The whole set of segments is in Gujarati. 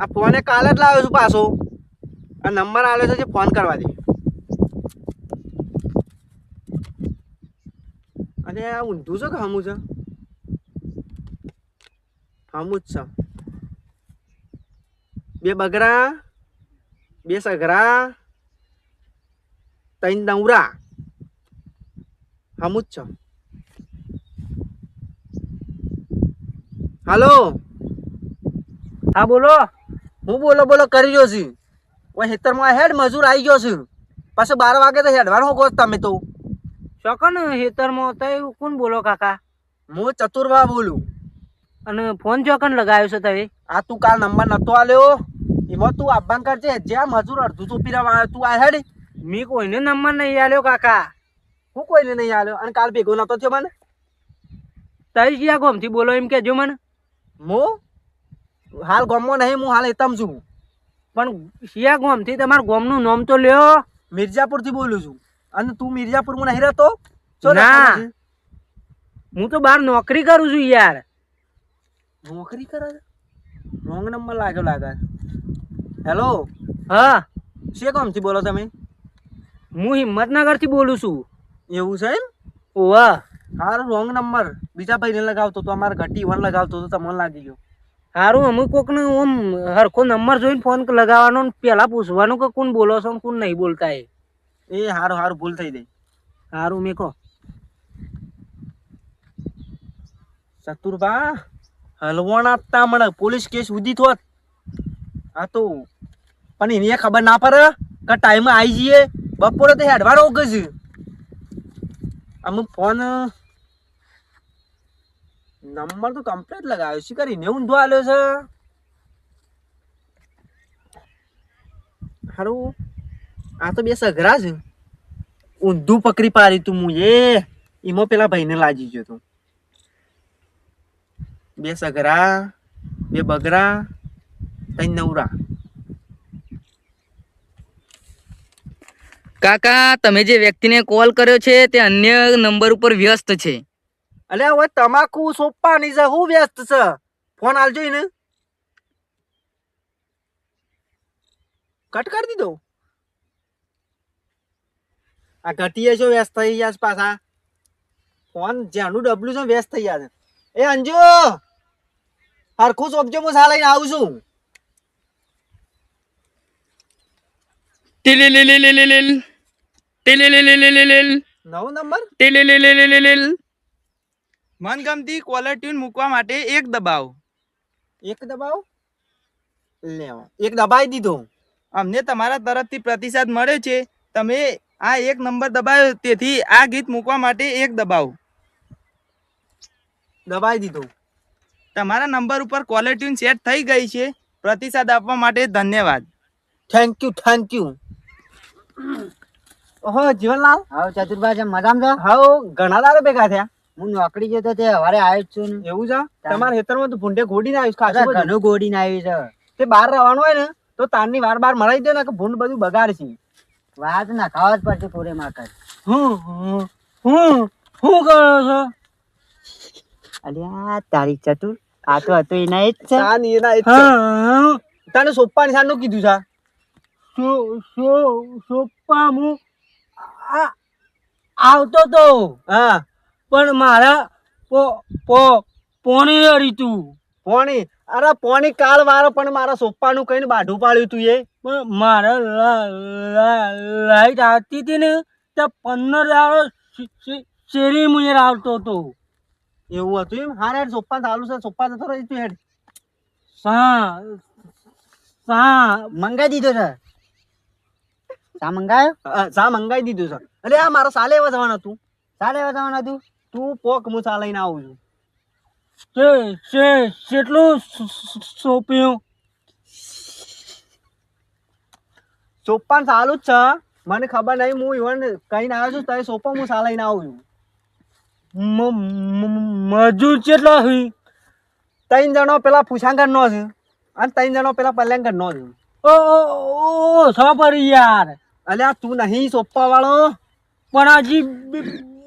આ ફોને કાલે જ લાવ્યો છું પાછો. આ નંબર આવ્યો છે જે ફોન કરવા દે. અને આ ઊંધું છે કે હમું છે? હમું જ છે. બે બગરા, બે સઘરા ત્રણ નવરા. હમું જ છે. હાલો? હા, બોલો. હું બોલો બોલો કરી રહ્યો છું. ઓય ખેતરમાં હેડ મજૂર આવી ગયો છું. પછી બાર વાગે તો હેડવાનું કહો તમે તો. ચોકન હેતરમાં તો કોણ બોલો કાકા? હું ચતુરભા બોલું. અને ફોન ચોકન લગાવ્યો છે તમે? આ તું કાલ નંબર નતો આલ્યો. એમાં તું આભાન કરજે. જ્યાં મજૂર અડધું તો પીરા તું આ હેડ. મેં કોઈને નંબર નહીં આલ્યો કાકા. હું કોઈને નહીં આલ્યો? અને કાલ ભેગો નતો થયો મને? તઈ જ્યાં ગોમથી બોલો એમ કેજો મને. હું? હાલ ગામમાં નહીં હું હાલ એતમ છું. પણ શિયા ગોમથી તમારા ગોમનું નામ તો લ્યો. મિર્જાપુરથી બોલું છું. અને તું મિર્જાપુરમાં નહીં રહેતો? ના. હું તો બહાર નોકરી કરું છું યાર. નોકરી કરે? રોંગ નંબર લાગ્યો લાગે. હેલો હા. શે ગામથી બોલો તમે? હું હિંમતનગરથી બોલું છું. એવું છે એમ? ઓવા. હારું રોંગ નંબર. બીજા ભાઈને લગાવતો તો અમારે ઘટી વન લગાવતો તો તમને લાગી ગયો. સારું અમુક કોકને ઓમ હરખો નંબર જોઈને ફોન લગાવવાનો ને પેલા પૂછવાનું કે કોણ બોલો છો ને કોણ નહીં બોલતા એ. એ હારું હારું ભૂલ થઈ ગઈ સારું મેં કહો. ચતુરબા હલવાણા મને પોલીસ કેસ ઉધી થોત હા તો પણ એને ખબર ના પડે કે ટાઈમે આવી જઈએ. બપોરે તો હેડવાનો ગજ અમુક ફોન નંબર તો કમ્પ્લીટ લગાવ્યો છે કરીને ઊંધો આલ્યો છે. હારું. આ તો બે સઘરા છે ઊંધું પકડી પાડી તું હું એ. એમાં પેલા ભાઈને લાજી ગયો તું. બે સઘરા બે બગરા ત્રણ નવરા. કાકા, તમે જે વ્યક્તિને કોલ કર્યો છે તે અન્ય નંબર ઉપર વ્યસ્ત છે. અલ્યા હવે તમાકુ સોંપવાની છે હું વ્યસ્ત છે? ફોન આલજો ને કટ કરી દીધો? આ ઘટીએ છો વ્યસ્ત થઈ ગયા છે પાછા. ફોન જેનું ડબલું છે વ્યસ્ત થઈ ગયા છે. એ અંજુ! હરખું સોંપજો હું સા લઈને આવું છું. ટીલીલીલીલીલીલ. ટીલીલીલીલીલીલ. નવો નંબર? ટીલીલીલીલીલીલ. મનગમતી કોલર ટ્યુન મૂકવા માટે એક દબાવ. એક દબાવ? લેવા એક દબાઈ દીધો અમને તમારા તરફથી પ્રતિસાદ મળ્યો છે. તમે આ એક નંબર દબાવ્યો તેથી આ ગીત મૂકવા માટે એક દબાવ. દબાઈ દીધો તમારા નંબર ઉપર કોલર ટ્યુન સેટ થઈ ગઈ છે. પ્રતિસાદ આપવા માટે ધન્યવાદ. થેન્ક યુ થેન્ક યુ ઓહો જીવનલાલ? હા ચતુરભાઈ મજામાં છો? હા ઘણા દાડો ભેગા થયા. હું નોકરી જતો તે હવારે આવ્યો જ છું ને. એવું છે? તમારા ખેતરમાં તો ભૂંડે ઘોડીને આવ્યું છે ખાસું. ઘણું ગોડીને આવી છે તે બહાર રહેવાનું હોય ને તો તારની વાર બાર મરાઈ દે ને કે ભૂંડ બધું બગાડશે વાત ના ખાવા જ પડશે પૂરે માકર હું હું હું કરો છો? અલ્યા તારી ચતુર. આ તો હતો એના જ છે. તાન એના એ જ છે. તને સોપ્પાની સાનું કીધું છે? સો સો સોપ્પા હું આવતો તો. હા. પણ મારા પો પો પોણી હરીતું પોણી? અરે પોણી કાલ વાળો પણ મારા સોપ્પાનું કઈને બાઢું પાડ્યું તું એ. પણ મારે લાઈટ આવતી હતી ને ત્યાં પંદર દાડો શેરી મુજર આવતો હતો. એવું હતું એમ? હા હેડ સોપ્પા ચાલુ છે સોપ્પા જતો રહી તું હેડ. સા સા. મંગાઈ દીધો છે? સા મંગાયો? સા મંગાઈ દીધું છે. અરે આ મારો સાલે એવા જવાનું હતું. ચાલે બતાવવાનું તું તું પોક ચા લઈને આવું છું. તે છે કેટલું સોંપ્યું? સોંપવાનું સારું જ છે મને ખબર નહીં હું ઇવન કહીને આવ્યો છું તારે સોપા હું સા લઈને આવું છું. મજૂર કેટલો હી? ત્રણ જણો પેલા ફુસાંગર નો છે અને ત્રણ જણો પેલા પલ્યાંગર નો છે. ઓ ઓ યાર. અલ્યા તું નહીં સોપા વાળો પણ હજી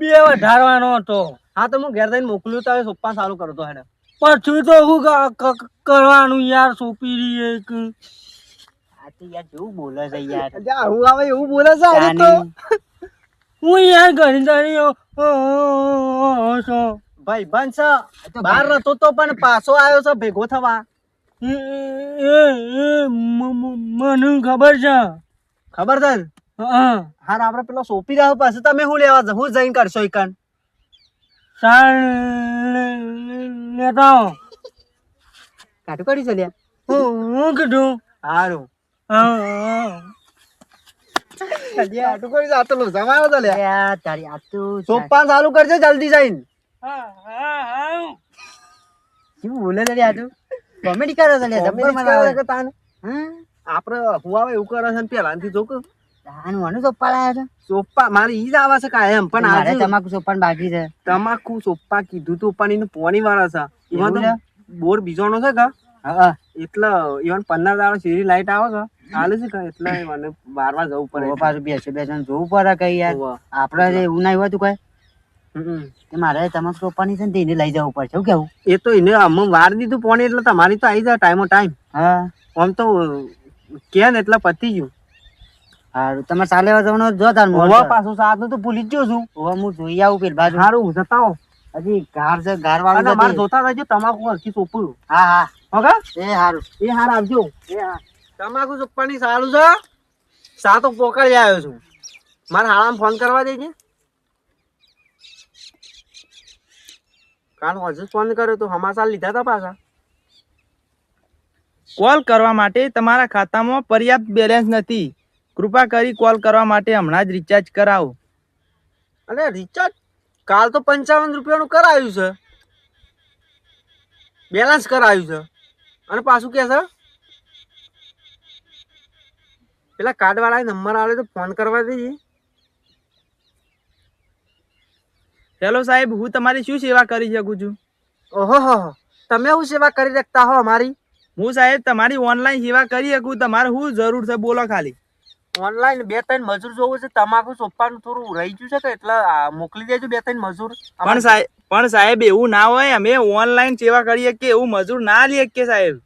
બે- વધારવાનો હતો. હા તો હું ઘેર જઈને મોકલ્યું તો સોપા ચાલુ કરતો હેડ. પછી તો હું કરવાનું યાર સોપી રહી એક. આ તો યાર કેવું બોલે છે યાર. અલ્યા, હું આવે એવું બોલે છે આજે તો. હું યાર ઘણી તારી છો. ભાઈ બંધ છે. તો બહાર નતો તો પણ પાછો આવ્યો છે ભેગો થવા. એ એ મને ખબર છે. ખબર છે? હાર આપણે પેલો સોંપી રહ્યો પાસે તમે શું લેવા છો હું જઈને કરશો ઈકન. સાર લેતા આવો. કાઢું છે લ્યા. હું હું કીધું? હારું. હા હા. કરી આ તો લોચા મારો છે લ્યા. તારી આ તો સોંપવાનું ચાલુ કરજે જલ્દી જઈને. હા હા હા. કેવું બોલે છે આ તો? કોમેડી કરે છે લ્યા, જબ્બર Comedy બનાવે તાન. આપણે હું આવે એવું કરે છે ને પહેલાથી જો કે આનું આનું સોપ્પા લાયા છે? સોપ્પા મારે ઈ જ આવે છે કાયમ પણ આજે તમાકુ સોપ્પાનું બાકી છે. તમાકુ સોપ્પા કીધું તું પણ એનું પોણી વાળા છે. એમાં તો એવું બોર બીજોનો છે કે? હા એટલે ઈવન પંદર દાડો સીરી લાઈટ આવે છે. કે? એટલે મને બારવા જવું પડે પાછું બેસે બેસે જોવું પડે કઈ યાર. આપડે એવું ના તું કઈ. મારે તમાકુ સોપાની છે ને એને લઈ જવું પડશે શું કેવું? એ તો એને અમે વાર દીધું પોણી એટલે તમારી તો આવી જાય ટાઈમો ટાઈમ. હા. આમ તો કે ને એટલે પતી ગયું. હારું તમારે ચાલે જવાનું જો તાર મોર પાછું સાત તો ભૂલી જ ગયો છું. હવે હું જોઈ આવું પેલી બાજુ. સારું જતા હજી ગાર છે વાળું અમારે જોતા રહેજો તમાકુ હરખી સોંપું. હા હા. ઓકે એ હારું. એ હાર આવજો. એ હા. તમાકુ સોંપવાની સારું છે સાતો પોકાળી આવ્યો છું. મારે હાળામાં ફોન કરવા દેજે. કાલ હજુ ફોન કર્યો તો હમાસા લીધા હતા પાછા. કોલ કરવા માટે તમારા ખાતામાં પર્યાપ્ત બેલેન્સ નથી. કૃપા કરી કોલ કરવા માટે હમણાં જ રિચાર્જ કરાવો. અને રિચાર્જ કાલ તો પંચાવન રૂપિયાનું કરાવ્યું છે. બેલેન્સ કરાવ્યું છે. અને પાછું કે છે? પેલા કાર્ડવાળાએ નંબર આવે તો ફોન કરવા દેજે. હેલો સાહેબ હું તમારી શું સેવા કરી શકું છું? ઓહો હો હો. તમે શું સેવા કરી રાખતા હો અમારી? હું સાહેબ તમારી ઓનલાઈન સેવા કરી શકું તમારે શું જરૂર છે બોલો ખાલી. ઓનલાઈન બે ત્રણ મજૂર જોવું છે તમાકુ સોંપવાનું થોડું રહી ગયું છે કે એટલે આ મોકલી દેજો બે ત્રણ મજૂર. પણ સાહેબ પણ સાહેબ એવું ના હોય અમે ઓનલાઈન સેવા કરીએ કે એવું મજૂર ના લઈએ કે સાહેબ?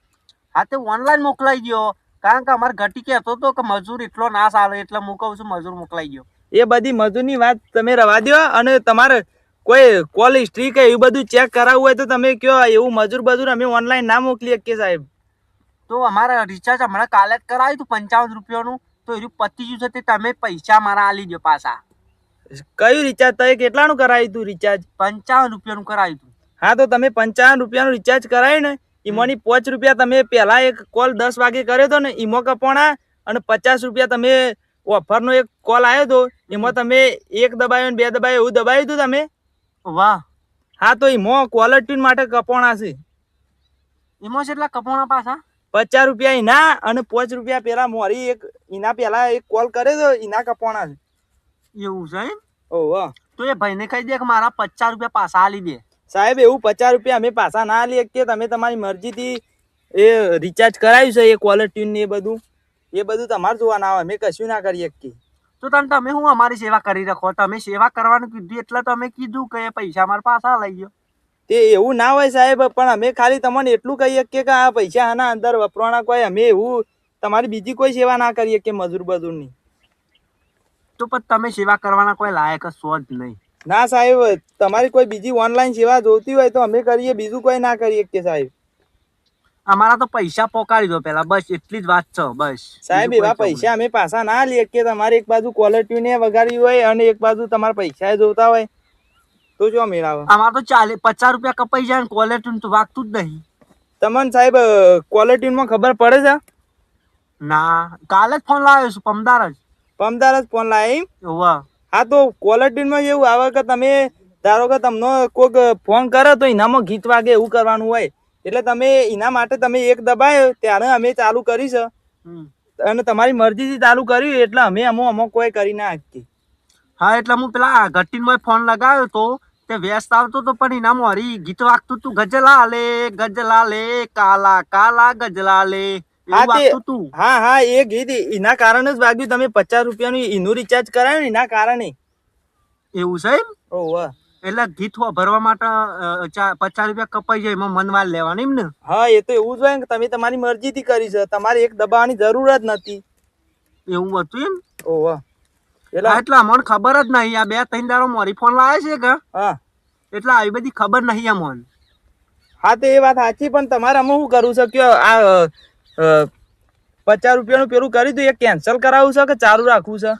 હા તે ઓનલાઈન મોકલાઈ ગયો કારણ કે અમારે ઘટી કહેતો હતો કે મજૂર એટલો ના સારો એટલે હું કહું છું મજૂર મોકલાઈ ગયો એ બધી મજૂરની વાત તમે રવા દો અને તમારે કોઈ કોલ હિસ્ટ્રી કે એવું બધું ચેક કરાવવું હોય તો તમે કયો એવું મજૂર બજૂર અમે ઓનલાઈન ના મોકલીએ કે સાહેબ? તો અમારે રિચાર્જ હમણાં કાલે જ કરાવ્યું હતું પંચાવન રૂપિયાનું. તો એનું પતી ગયું છે તે તમે પૈસા મારા આલી દો પાછા. કયું રિચાર્જ તમે કેટલાનું કરાવ્યું તું રિચાર્જ પંચાવન રૂપિયાનું કરાવ્યું હતું હા તો તમે પંચાવન રૂપિયાનું રિચાર્જ કરાવી ને એમાંની પાંચ રૂપિયા તમે પહેલા એક કોલ દસ વાગે કર્યો હતો ને એમાં કપોણા અને પચાસ રૂપિયા તમે ઓફરનો એક કોલ આવ્યો હતો એમાં તમે એક દબાયો ને બે દબાયો એવું દબાયું હતું તમે? વાહ. હા તો એમાં કોલર ટ્યુન માટે કપોણા છે. એમાં કેટલા કપોણા પાછા? પચાસ રૂપિયા એના અને પાંચ રૂપિયા પેલા મોરી એક એના પેલા એક કોલ કર્યો તો એના કપોણા છે. એવું છે એમ? ઓહો તો એ ભાઈને કહી દે કે મારા પચાસ રૂપિયા પાછા આલી દે. સાહેબ એવું પચાસ રૂપિયા અમે પાછા ના આલી કે તમે તમારી મરજીથી એ રિચાર્જ કરાવ્યું છે એ કોલર ટ્યુન ને એ બધું? એ બધું તમારે જોવાના આવે અમે કશું ના કરીએ કે. તો તને તમે હું અમારી સેવા કરી રાખો? તમે સેવા કરવાનું કીધું એટલે તમે કીધું કે પૈસા મારા પાછા લઈ ગયો. તે એવું ના હોય સાહેબ પણ અમે ખાલી તમને એટલું કહીએ કે આ પૈસા આના અંદર વપરાણા કોઈ અમે એવું તમારી બીજી કોઈ સેવા ના કરીએ કે મજૂર બજૂરની. તો પણ તમે સેવા કરવાના કોઈ લાયક છો જ નહીં. ના સાહેબ તમારી કોઈ બીજી ઓનલાઈન સેવા જોતી હોય તો અમે કરીએ બીજું કોઈ ના કરીએ કે સાહેબ. અમારા તો પૈસા પોકાડી દો પેલા બસ એટલી જ વાત છે બસ. સાહેબ એવા પૈસા અમે પાછા ના લઈએ કે તમારે એક બાજુ કોલર ટ્યુને વગાડી હોય અને એક બાજુ તમારા પૈસા જોતા હોય. તો જો મેળાવે. અમારે તો ચાલે પચાસ રૂપિયા કપાઈ જાય ને ક્વોલિટી તો વાગતું જ નહીં. તમને સાહેબ ટ્યુનમાં ખબર પડે છે? ના કાલે જ ફોન લાવ્યો છું પમદાર જ. પમદાર જ ફોન લાવી વાહ. હા તો ટ્યુનમાં એવું આવે કે તમે ધારો કે તમને કોઈક ફોન કરે તો એનામાં ગીત વાગે એવું કરવાનું હોય. એટલે તમે એના માટે તમે એક દબાયો ત્યારે અમે ચાલુ કરી છે. અને તમારી મરજીથી ચાલુ કર્યું એટલે અમે અમો અમો કોઈ કરી ના શકીએ. હા એટલે હું પેલા ઘટીનમાં ફોન લગાવ્યો તો તે વ્યસ્ત આવતો તો પણ ઇનામો હરી ગીત વાગતું તું ગજલા લે ગજલા લે કાલા કાલા ગજલા લે હા, હા હા એ ગીત એના કારણે જ વાગ્યું. તમે પચાસ રૂપિયાનું એનું રિચાર્જ કરાયું ને એના કારણે. એવું છે એમ? ઓહ એટલે ગીત ભરવા માટે પચાસ રૂપિયા કપાઈ જાય એમાં મનવાર લેવાની એમ ને? હા એ તો એવું જ હોય કે તમે તમારી મરજીથી કરી છે. તમારે એક દબાવવાની જરૂર જ નથી. એવું હતું એમ? ઓહ એટલે એટલે મને ખબર જ નહીં. આ બે ત્રણ દારો મોરી ફોન લાવે છે કે? હા. એટલે આવી બધી ખબર નહીં અમને. હા તો એ વાત સાચી પણ તમારે અમે શું કરું શક્યો આ પચાસ રૂપિયાનું પેલું કરી દઉં એ કેન્સલ કરાવવું છે કે ચાલુ રાખવું છે?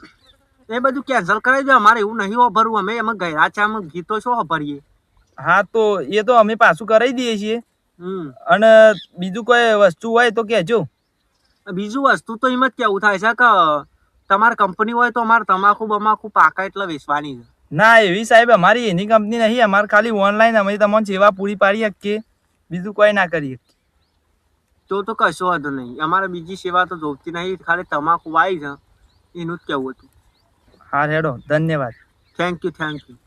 એ બધું કેન્સલ કરાવી દો અમારે એવું નહીં વાપરવું અમે એમાં ગયા છે અમે ગીતો શું વાપરીએ હા તો એ તો અમે પાછું કરાવી દઈએ છીએ. અને બીજું કોઈ વસ્તુ હોય તો કહેજો. બીજું વસ્તુ તો એમ જ કેવું થાય છે કે તમારે કંપની હોય તો અમારે તમાકુ બમાકુ પાકા એટલે વેચવાની છે. ના એવી સાહેબ અમારી એની કંપની નહીં અમારે ખાલી ઓનલાઈન અમે તમને સેવા પૂરી પાડી શકીએ બીજું કોઈ ના કરી શકીએ. તો તો કશો વાંધો નહીં. અમારે બીજી સેવા તો જોતી નહીં ખાલી તમાકુ વાવી છે. એનું જ કેવું હતું. હા હેડો ધન્યવાદ. Thank you thank you